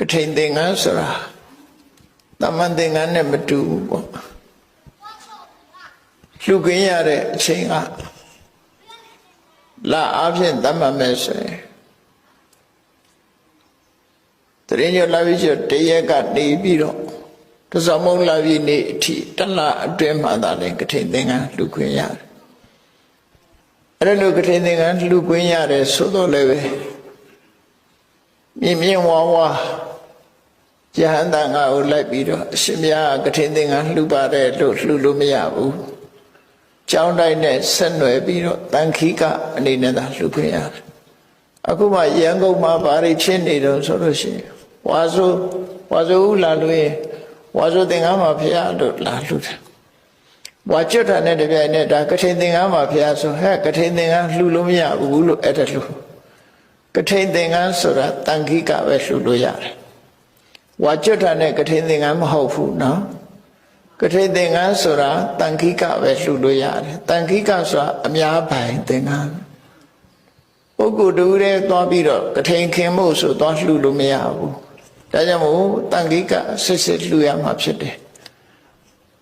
ကထိန်သင်္ကန်းဆိုတာတမန်သင်္ကန်းနဲ့မတူဘူးပေါ့လှူခင်းရတဲ့အချိန်ကလာအဖြစ်တမန်မဲ့ဆိုရင်တရင်ကျော်လာပြီးကျော်တရက်ကနေပြီးတော့တစောင်းမုံလာပြီးနေအထိတလအတွင်းမှသာလည်းကထိန်သင်္ကန်းလှူခွင့်ရတယ်အဲ့လိုကထိန်သင်္ကန်းလှူခွင့်ရတယ်ဆိုတော့လည်းပဲ မြင်မြင်ဝါဝါယဟန်တန်ကကိုလိုက်ပြီးတော့အရှင်မြတ်ကထိန်သင်္ကန်းလှူပါတယ်လို့လှူလို့မရဘူးကျောင်းတိုင်းနဲ့ဆက်နွယ်ပြီးတော့တန်ခိကအနေနဲ့သာလှူခွင့်ရတယ်အခုမှရန်ကုန်မှာဘာတွေဖြစ်နေတော့ဆိုလို့ရှိရင်ဝါဆိုဝါဆိုဦးလာလို့ရင်ဝါဆိုသင်္ကန်းမှာဖရာလို့လာလှူတယ်ဝါကျွတ်တာနဲ့တပြိုင်နက်ဒါကထိန်သင်္ကန်းမှာဖရာဆိုဟဲ့ကထိန်သင်္ကန်းလှူလို့မရဘူးလို့အဲ့ဒါလှူ ကထိန်သင်္ကန်းဆိုတာတန်ခိကပဲလှူလို့ရတယ်ဝါကျွတ်တာနဲ့ကထိန်သင်္ကန်းမဟုတ်ဘူးနော်ကထိန်သင်္ကန်းဆိုတာတန်ခိကပဲလှူလို့ရတယ်တန်ခိကဆိုတာအများပိုင်သင်္ကန်းပုဂ္ဂိုလ်တူတဲ့သွားပြီးတော့ကထိန်ခင်ဖို့ဆိုသွားလှူလို့မရဘူးဒါကြောင့်မို့တန်ခိကစစ်စစ်လှူရမှာဖြစ်တယ်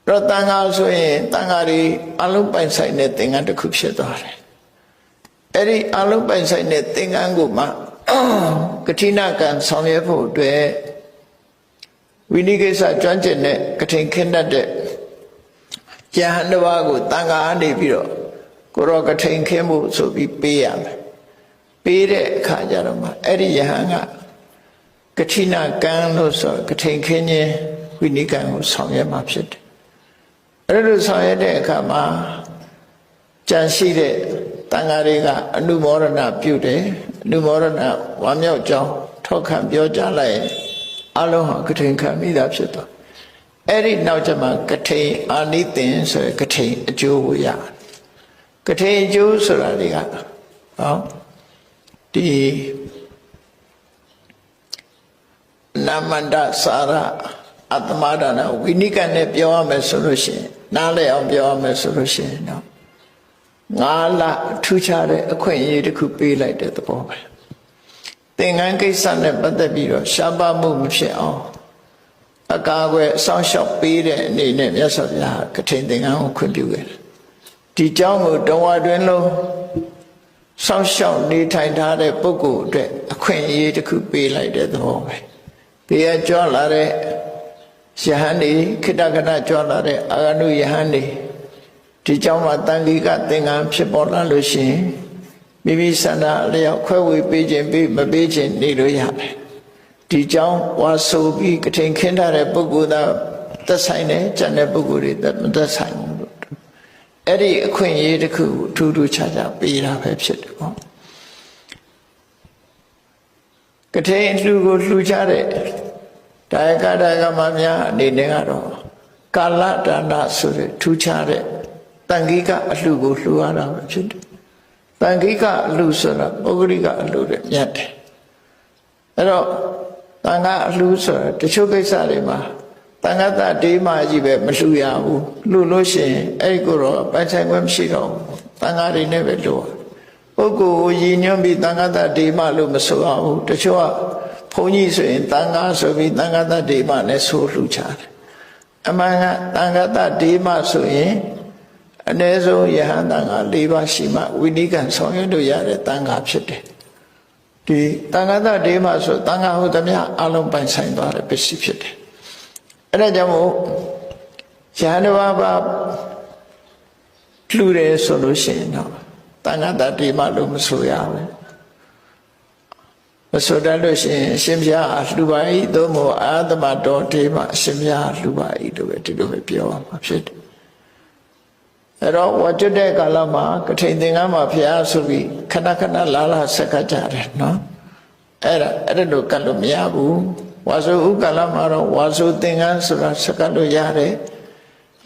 တော့တန်ခါဆိုရင်တန်ခါတွေအလုံးပိုင်ဆိုင်တဲ့သင်္ကန်းတစ်ခုဖြစ်သွားတယ် အဲ့ဒီအလုံးပိုင်ဆိုင်တဲ့သင်္ကန်းကိုမှကတိနာကံဆောင်ရွက်ဖို့အတွက်ဝိနိကိစ္စကျွမ်းကျင်တဲ့ကထိန်ခင်းတတ်တဲ့ယဟန်တစ်ပါးကိုတန်ခါအနေပြီးတော့ကိုရောကထိန်ခင်းဖို့ဆိုပြီးပေးရမယ်ပေးတဲ့အခါကျတော့မှအဲ့ဒီယဟန်ကကတိနာကံလို့ဆိုကထိန်ခင်းခြင်းဝိနိကံကိုဆောင်ရွက်မှာဖြစ်တယ်အဲ့လိုဆောင်ရွက်တဲ့အခါမှာကြံရှိတဲ့ တန်ဃာတွေကအနုမောဒနာပြုတယ်အနုမောဒနာဝါမြောက်ကြောင်းထောက်ခံပြောကြားလိုက်ရင်အလုံးဟာကထိန်ခံမိတာဖြစ်သွားအဲ့ဒီနောက်ကျမှကထိန်အာနိသင်ဆိုရယ်ကထိန်အကျိုးကိုရကထိန်အကျိုးဆိုတာတွေကဟောဒီနာမန္တစာရအတ္တမဒါနဝိနိကနဲ့ပြောရမယ်ဆိုလို့ရှိရင်နားလည်အောင်ပြောရမယ်ဆိုလို့ရှိရင်တော့ ငါးလထူးခြားတဲ့အခွင့်အရေးတစ်ခုပေးလိုက်တဲ့သဘောပဲသင်္ကန်းကိစ္စနဲ့ပတ်သက်ပြီးတော့ရှားပါမှုမဖြစ်အောင်အကာအကွယ်အဆောင်ရှောက်ပေးတဲ့အနေနဲ့မြတ်စွာဘုရားကထိန်သင်္ကန်းကိုခွင့်ပြုခဲ့တယ်ဒီเจ้าကိုတဝါတွင်လုံးစောင့်ရှောက်နေထိုင်ထားတဲ့ပုဂ္ဂိုလ်အတွက်အခွင့်အရေးတစ်ခုပေးလိုက်တဲ့သဘောပဲဘေးကကြွလာတဲ့ယဟန်ဒီခိတကနကြွလာတဲ့အာဂနုယဟန်ဒီ ဒီကြောင့်မှတန်လီကသင်္ကန်းဖြစ်ပေါ်လာလို့ရှိရင်မိမိဆန္ဒလျောက်ခွဲဝေပေးခြင်းပေးမပေးခြင်းနေလို့ရတယ်ဒီကြောင့်ဝါဆိုပြီးကထိန်ခင်းထားတဲ့ပုဂ္ဂိုလ်သားသက်ဆိုင်တယ်ကျန်တဲ့ပုဂ္ဂိုလ်တွေမသက်ဆိုင်ဘူးလို့အဲ့ဒီအခွင့်အရေးတစ်ခုထူးထူးခြားခြားပေးတာပဲဖြစ်တယ်ပေါ့ကထိန်လူကိုလှူချတဲ့ဒါယကဒါယကမများအနေနဲ့ကတော့ကာလဒါနဆိုတဲ့ထူးခြားတဲ့ တန်ခိကအလှကိုလှူရတာပဲဖြစ်တယ်။တန်ခိကအလှဆိုတာပုဂ္ဂလိကအလှတဲ့မြတ်တယ်။အဲ့တော့တန်ခါအလှဆိုတာတချို့ကိစ္စတွေမှာတန်ခါတတေးမှကြီးပဲမလှူရဘူး။လှူလို့ရှိရင်အဲ့ဒီကိုတော့ပိုင်ဆိုင်ခွင့်မရှိတော့ဘူး။တန်ခါတွေနဲ့ပဲလှူရ။ပုဂ္ဂိုလ်ကိုရည်ညွှန်းပြီးတန်ခါတတေးမှလို့မဆိုရဘူး။တချို့ကဘုန်းကြီးဆိုရင်တန်ခါဆိုပြီးတန်ခါတတေမနဲ့ဆိုလှူချတယ်အမှန်ကတန်ခါတတေမဆိုရင် အ ਨੇ ဆုံးယဟန်တန်ခါ၄ပါးရှိမှဝိနိကံဆောင်ရွက်လို့ရတဲ့တန်ခါဖြစ်တယ်ဒီတန်ခါတတေမဆိုတန်ခါဟုတ်သမျှအလုံးပိုင်ဆိုင်သွားတဲ့ပစ္စည်းဖြစ်တယ်အဲ့ဒါကြောင့်မို့ယဟန်တစ်ပါးပါလှူတယ်ဆိုလို့ရှိရင်တော့တန်ခါတတေမလို့မဆိုရဘူးမဆိုတတ်လို့ရှိရင်အရှင်ဘုရားလှူပါ၏သို့မဟုတ်အာသမတော်တေမအရှင်ဘုရားလှူပါ၏လို့ပဲဒီလိုပဲပြောရမှာဖြစ်တယ် အဲ့တော့ဝတ်တဲ့ကာလမှာကထိန်သင်္ကန်းမှာဘုရားဆိုပြီးခဏခဏလာလာဆက်ကကြတယ်နော်အဲ့ဒါအဲ့ဒါလို့ကတ်လို့မရဘူးဝါဆိုဥကာလမှာတော့ဝါဆိုသင်္ကန်းဆိုတာဆက်ကလို့ရတယ်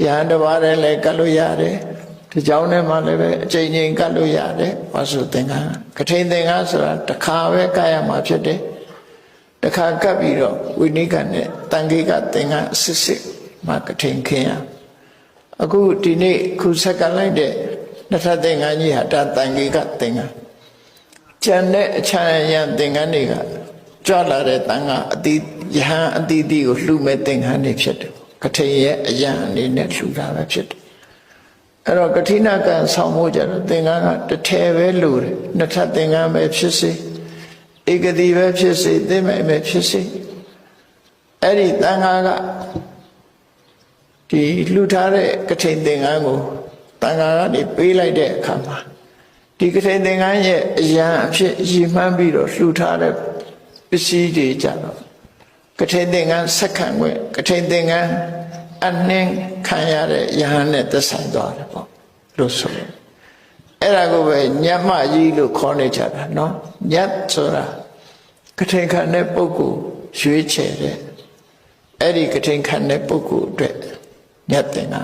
ရဟန်းတစ်ပါးလည်းကတ်လို့ရတယ်ဒီကြောင်းထဲမှာလည်းပဲအချိန်ချင်းကတ်လို့ရတယ်ဝါစုသင်္ကန်းကထိန်သင်္ကန်းဆိုတာတစ်ခါပဲကတ်ရမှာဖြစ်တယ်တစ်ခါကတ်ပြီးတော့ဝိနိကနဲ့တန်ခိကသင်္ကန်းအစစ်စစ်မှကထိန်ခင်းရ အခုဒီနေ့ခုဆက်ကလိုက်တဲ့နှစ်ထပ်သင်္ကန်းကြီးဟာဒါတန်ခိကသင်္ကန်းကျန်တဲ့အချမ်းရံသင်္ကန်းတွေကကြွလာတဲ့တန်ခါအတိယဟန်အတိအတိကိုလှူမဲ့သင်္ကန်းတွေဖြစ်တယ်ကထိန်ရဲ့အယံအနေနဲ့လှူတာပဲဖြစ်တယ်အဲ့တော့ကထိနာကံဆောင်ဖို့ကြတော့သင်္ကန်းကတစ်ထည်ပဲလှူတယ်နှစ်ထပ်သင်္ကန်းပဲဖြစ်စေဧကတိပဲဖြစ်စေသိမ့်မယ်ပဲဖြစ်စေအဲ့ဒီတန်ခါက ဒီလှူထားတဲ့ကထိန်သင်္ကန်းကိုတန်ခါကနေပေးလိုက်တဲ့အခါမှာဒီကထိန်သင်္ကန်းရဲ့အယံအဖြစ်ရည်မှန်းပြီးတော့လှူထားတဲ့ပစ္စည်းတွေကြတော့ ကထိန်သင်္ကန်းဆက်ခံခွင့်ကထိန်သင်္ကန်းအနှင်းခံရတဲ့ယဟန်နဲ့သက်ဆိုင်သွားတယ်ပေါ့လို့ဆိုရင်အဲ့ဒါကိုပဲညမကြီးလို့ခေါ်နေကြတာเนาะညတ်ဆိုတာကထိန်ခံတဲ့ပုဂ္ဂိုလ်ရွေးချယ်တဲ့အဲ့ဒီကထိန်ခံတဲ့ပုဂ္ဂိုလ်အတွက် မြတ်တင်တာ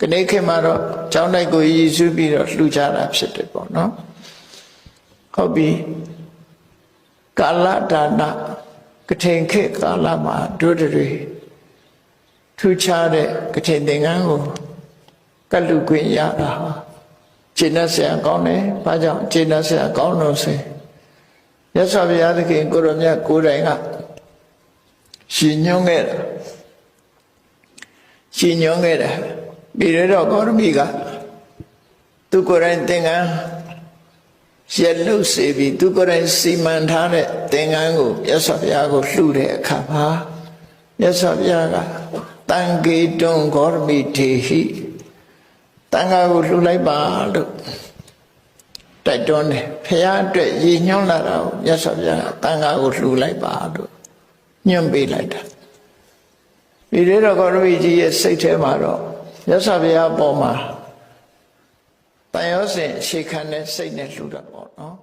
ကနေခင်မှာတော့ကျောင်းတိုက်ကိုရည်စွပြီးတော့လှူကြတာဖြစ်တယ်ပေါ့နော်ဟုတ်ပြီကာလဒါနကထိန်ခေကာလမှာတို့တွေထူခြားတဲ့ကထိန်သင်္ကန်းကိုကလူခွင့်ရတာဟာခြေနဲ့ဆရာကောင်းတယ်။ဘာကြောင့်ခြေနဲ့ဆရာကောင်းလို့ဆိုရသော်ဘုရားသခင်ကိုရမြတ်ကိုယ်တိုင်ကရှင်ညွှန်းခဲ့တာ ရှင်ညွှန်းခဲ့တာပြီးတော့ကောရမီကသူကိုယ်တိုင်သင်္ကန်းရက်လုတ်စေပြီးသူကိုယ်တိုင်စီမံထားတဲ့သင်္ကန်းကိုမြတ်စွာဘုရားကိုလှူတဲ့အခါမှာမြတ်စွာဘုရားကတန်ကေတွန်ဂေါရမိထေဟိတန်ခါကိုလှူလိုက်ပါလို့တိုက်တွန်းတယ်ဘုရားအတွက်ရည်ညွှန်းလာတာကိုမြတ်စွာဘုရားကတန်ခါကိုလှူလိုက်ပါလို့ညွှန်ပေးလိုက်တာ ဒီရေတော်ဂေါရမိကြီးရဲ့စိတ်ထဲမှာတော့မြတ်စွာဘုရားအပေါ်မှာတန်ရောစင်ရှေခံတဲ့စိတ်နဲ့လှူတာပေါ့နော်